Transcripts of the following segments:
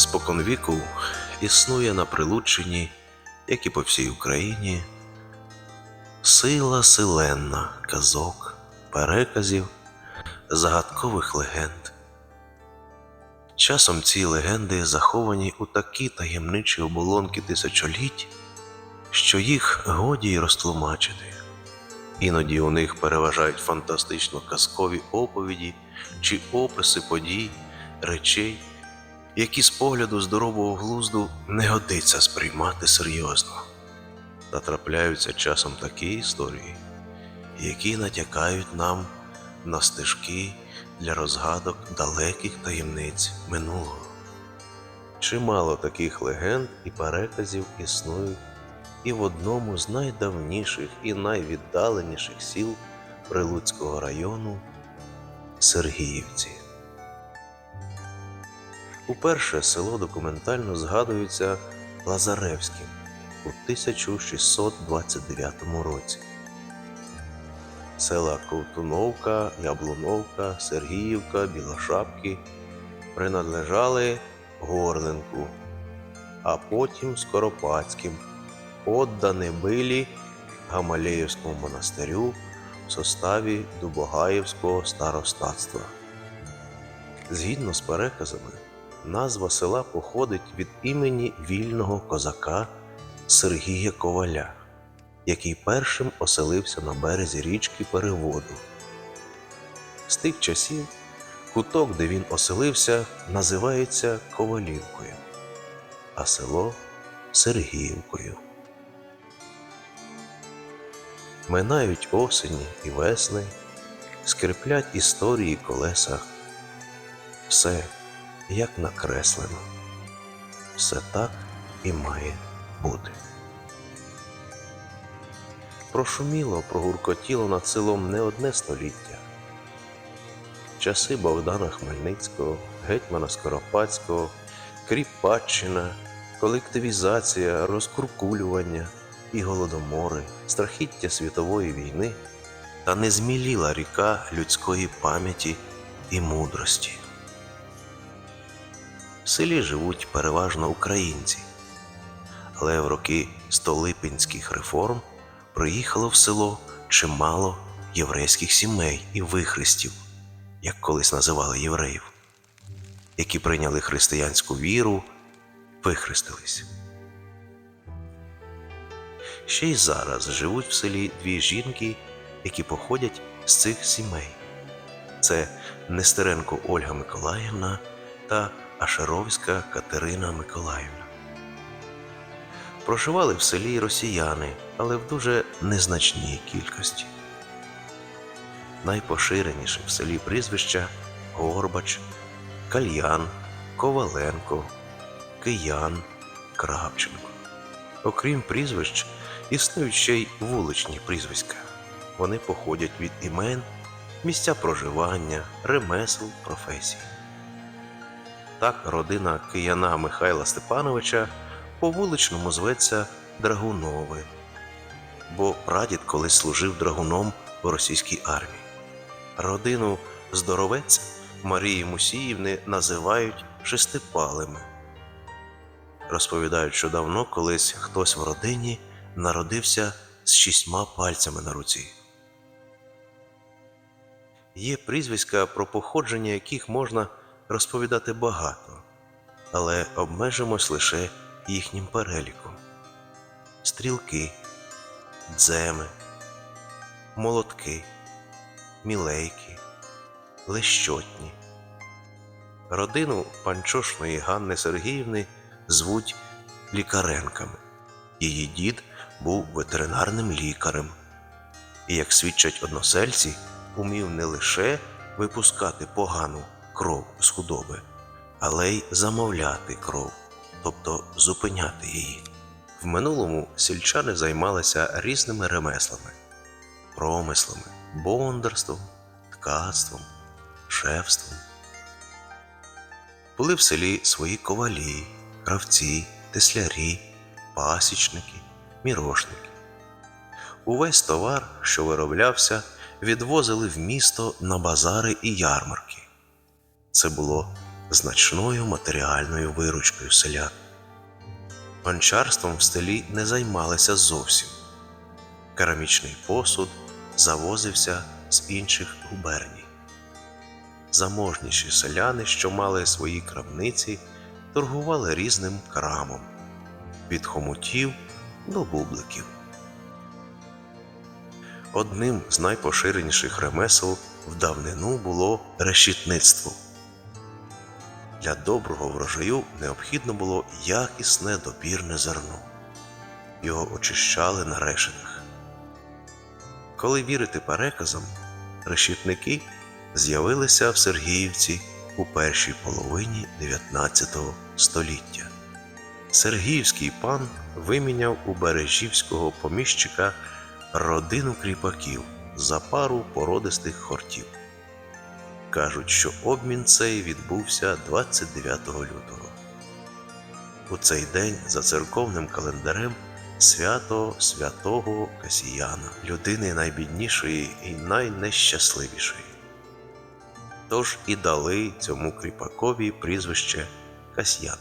Споконвіку існує на Прилуччині, як і по всій Україні, сила силенна казок, переказів, загадкових легенд. Часом ці легенди заховані у такі таємничі оболонки тисячоліть, що їх годі й розтлумачити. Іноді у них переважають фантастично казкові оповіді чи описи подій, речей, які з погляду здорового глузду не годиться сприймати серйозно. Та трапляються часом такі історії, які натякають нам на стежки для розгадок далеких таємниць минулого. Чимало таких легенд і переказів існують і в одному з найдавніших і найвіддаленіших сіл Прилуцького району Сергіївці. Уперше село документально згадується Лазаревським у 1629 році. Села Ковтуновка, Яблуновка, Сергіївка, Білошапки принадлежали Горленку, а потім Скоропадським, поддані билі Гамалеївському монастирю в составі Дубогаївського старостатства. Згідно з переказами, назва села походить від імені вільного козака Сергія Коваля, який першим оселився на березі річки Переводу. З тих часів куток, де він оселився, називається Ковалівкою, а село Сергіївкою. Минають осені і весни, скриплять історії колеса. Все як накреслено, все так і має бути. Прошуміло, прогуркотіло над селом не одне століття. Часи Богдана Хмельницького, гетьмана Скоропадського, Кріпаччина, колективізація, розкуркулювання і голодомори, страхіття світової війни та незміліла ріка людської пам'яті і мудрості. В селі живуть переважно українці, але в роки столипінських реформ приїхало в село чимало єврейських сімей і вихрестів, як колись називали євреїв, які прийняли християнську віру, вихрестились. Ще й зараз живуть в селі дві жінки, які походять з цих сімей. Це Нестеренко Ольга Миколаївна та Ашеровська Катерина Миколаївна. Проживали в селі росіяни, але в дуже незначній кількості. Найпоширеніше в селі прізвища Горбач, Кальян, Коваленко, Киян, Кравченко. Окрім прізвищ, існують ще й вуличні прізвиська. Вони походять від імен, місця проживання, ремесел, професій. Так родина кияна Михайла Степановича по вуличному зветься Драгунови, бо прадід колись служив драгуном у російській армії. Родину здоровець Марії Мусіївни називають шестипалими. Розповідають, що давно колись хтось в родині народився з шістьма пальцями на руці. Є прізвиська, про походження яких можна розповідати багато, але обмежимось лише їхнім переліком: стрілки, дземи, молотки, мілейки, лещотні. Родину панчошної Ганни Сергіївни звуть лікаренками. Її дід був ветеринарним лікарем, і, як свідчать односельці, умів не лише випускати погану кров з худоби, але й замовляти кров, тобто зупиняти її. В минулому сільчани займалися різними ремеслами, промислами, бондарством, ткацтвом, шефством. Були в селі свої ковалі, кравці, теслярі, пасічники, мірошники. Увесь товар, що вироблявся, відвозили в місто на базари і ярмарки. Це було значною матеріальною виручкою селян. Гончарством в селі не займалися зовсім. Керамічний посуд завозився з інших губерній. Заможніші селяни, що мали свої крамниці, торгували різним крамом від хомутів до бубликів. Одним з найпоширеніших ремесел в давнину було решітництво. Для доброго врожаю необхідно було якісне добірне зерно. Його очищали на решетах. Коли вірити переказам, решітники з'явилися в Сергіївці у першій половині 19 століття. Сергіївський пан виміняв у бережівського поміщика родину кріпаків за пару породистих хортів. Кажуть, що обмін цей відбувся 29 лютого. У цей день за церковним календарем свято святого Касіяна, людини найбіднішої і найнещасливішої. Тож і дали цьому кріпакові прізвище Касьян.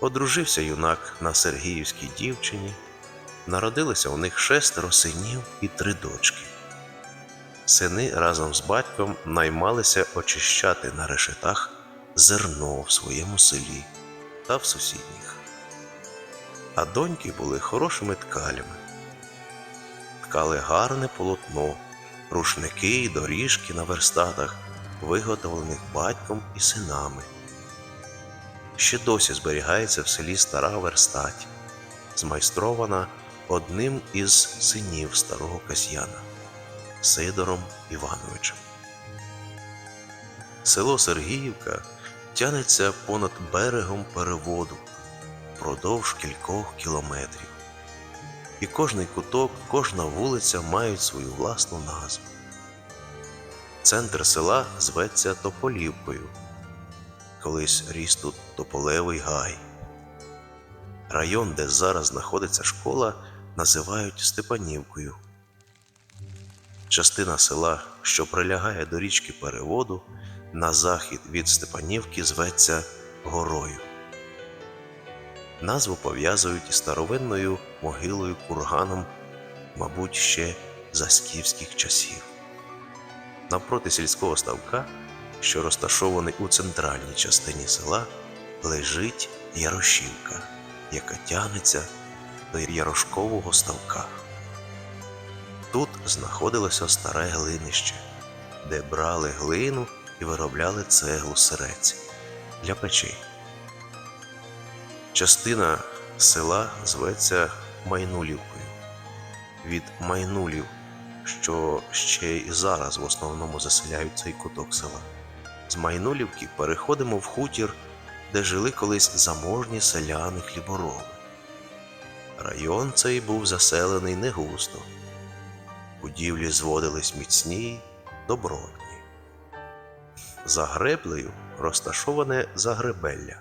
Одружився юнак на Сергіївській дівчині, народилося у них шестеро синів і три дочки. Сини разом з батьком наймалися очищати на решетах зерно в своєму селі та в сусідніх. А доньки були хорошими ткалями. Ткали гарне полотно, рушники й доріжки на верстатах, виготовлених батьком і синами. Ще досі зберігається в селі стара верстать, змайстрована одним із синів старого Касьяна. Сидором Івановичем. Село Сергіївка тянеться понад берегом переводу впродовж кількох кілометрів. І кожний куток, кожна вулиця мають свою власну назву. Центр села зветься Тополівкою. Колись ріс тут Тополевий гай. Район, де зараз знаходиться школа, називають Степанівкою. Частина села, що прилягає до річки Переводу, на захід від Степанівки зветься Горою. Назву пов'язують із старовинною могилою курганом, мабуть, ще за скіфських часів. Навпроти сільського ставка, що розташований у центральній частині села, лежить Ярошівка, яка тягнеться до Ярошкового ставка. Тут знаходилося старе глинище, де брали глину і виробляли цеглу сирець для печей. Частина села зветься Майнулівкою від майнулів, що ще й зараз в основному заселяють цей куток села. З Майнулівки переходимо в хутір, де жили колись заможні селяни хлібороби. Район цей був заселений не густо будівлі зводились міцні, добротні. За греблею розташоване загребелля.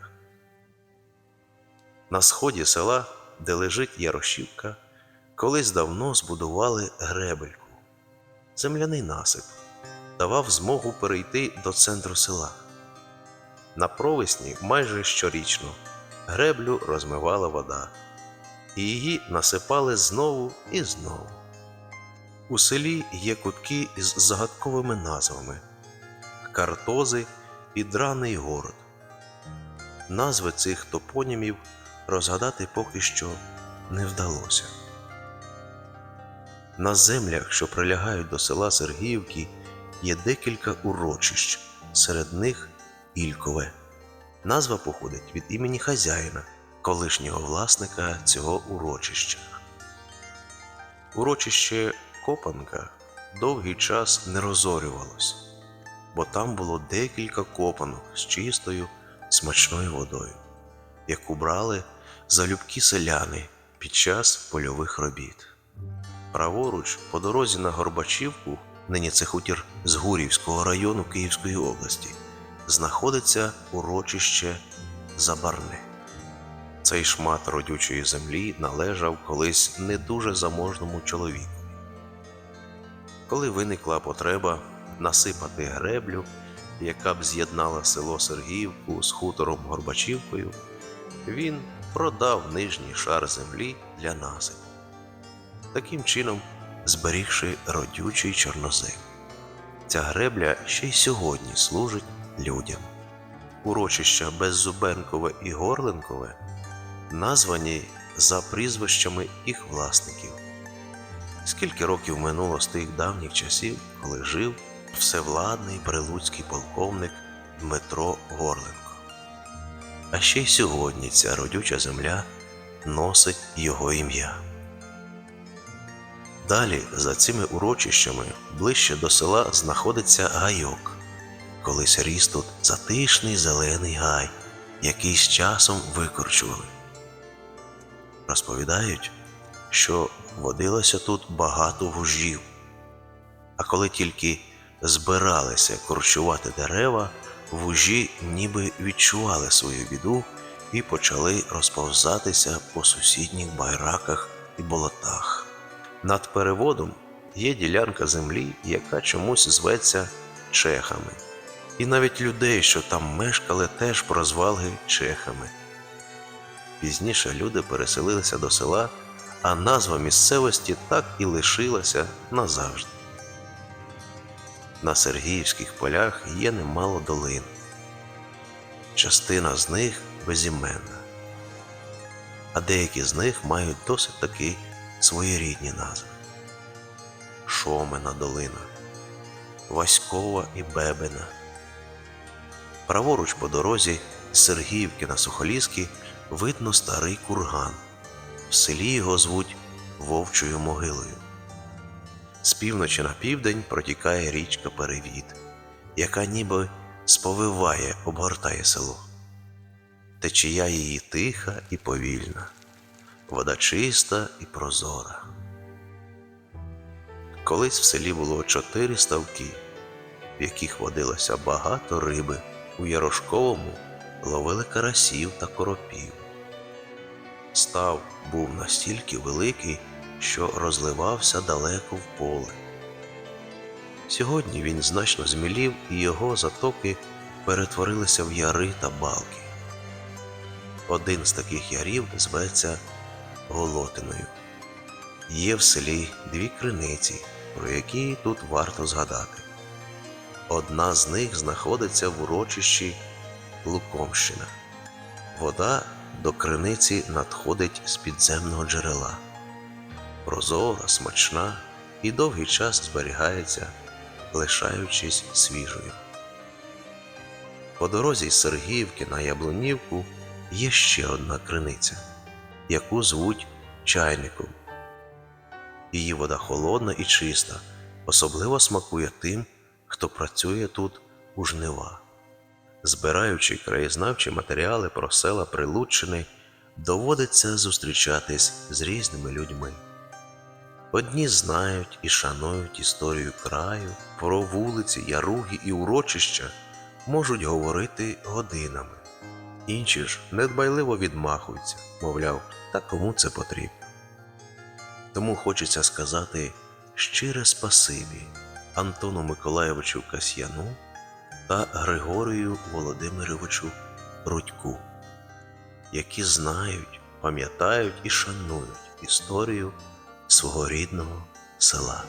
На сході села, де лежить Ярошівка, колись давно збудували гребельку. Земляний насип давав змогу перейти до центру села. На провесні майже щорічно греблю розмивала вода, і її насипали знову і знову. У селі є кутки із загадковими назвами Картози і Драний город. Назви цих топонімів розгадати поки що не вдалося. На землях, що прилягають до села Сергіївки, є декілька урочищ, серед них Ількове. Назва походить від імені хазяїна, колишнього власника цього урочища. Урочище Копанка довгий час не розорювалось, бо там було декілька копанок з чистою, смачною водою, яку брали залюбкі селяни під час польових робіт. Праворуч, по дорозі на Горбачівку, нині це хутір з Гурівського району Київської області, знаходиться урочище Забарне. Цей шмат родючої землі належав колись не дуже заможному чоловіку. Коли виникла потреба насипати греблю, яка б з'єднала село Сергіївку з хутором Горбачівкою, він продав нижній шар землі для насипу, таким чином зберігши родючий чорнозем. Ця гребля ще й сьогодні служить людям. Урочища Беззубенкове і Горленкове названі за прізвищами їх власників. Скільки років минуло з тих давніх часів, коли жив всевладний прилуцький полковник Дмитро Горленко. А ще й сьогодні ця родюча земля носить його ім'я. Далі, за цими урочищами, ближче до села знаходиться гайок. Колись ріс тут затишний зелений гай, який з часом викорчували. Розповідають, що водилося тут багато вужів. А коли тільки збиралися корчувати дерева, вужі ніби відчували свою біду і почали розповзатися по сусідніх байраках і болотах. Над переводом є ділянка землі, яка чомусь зветься чехами. І навіть людей, що там мешкали, теж прозвали чехами. Пізніше люди переселилися до села, а назва місцевості так і лишилася назавжди. На Сергіївських полях є немало долин. Частина з них безіменна, а деякі з них мають досить таки своєрідні назви. Шомена долина, Васькова і Бебена. Праворуч по дорозі з Сергіївки на Сухоліськи видно старий курган. В селі його звуть Вовчою могилою. З півночі на південь протікає річка Перевід, яка ніби сповиває, обгортає село. Течія її тиха і повільна, вода чиста і прозора. Колись в селі було чотири ставки, в яких водилося багато риби. У Ярошковому ловили карасів та коропів. Став був настільки великий, що розливався далеко в поле. Сьогодні він значно змілів, і його затоки перетворилися в яри та балки. Один з таких ярів зветься Голотиною. Є в селі дві криниці, про які тут варто згадати. Одна з них знаходиться в урочищі Лукомщина. Вода до криниці надходить з підземного джерела. Прозора, смачна і довгий час зберігається, лишаючись свіжою. По дорозі з Сергіївки на Яблунівку є ще одна криниця, яку звуть чайником. Її вода холодна і чиста, особливо смакує тим, хто працює тут у жнива. Збираючи краєзнавчі матеріали про села Прилуччини, доводиться зустрічатись з різними людьми. Одні знають і шанують історію краю, про вулиці, яруги і урочища можуть говорити годинами. Інші ж недбайливо відмахуються, мовляв, та кому це потрібно. Тому хочеться сказати щире спасибі Антону Миколаєвичу Касьяну та Григорію Володимировичу Рудьку, які знають, пам'ятають і шанують історію свого рідного села.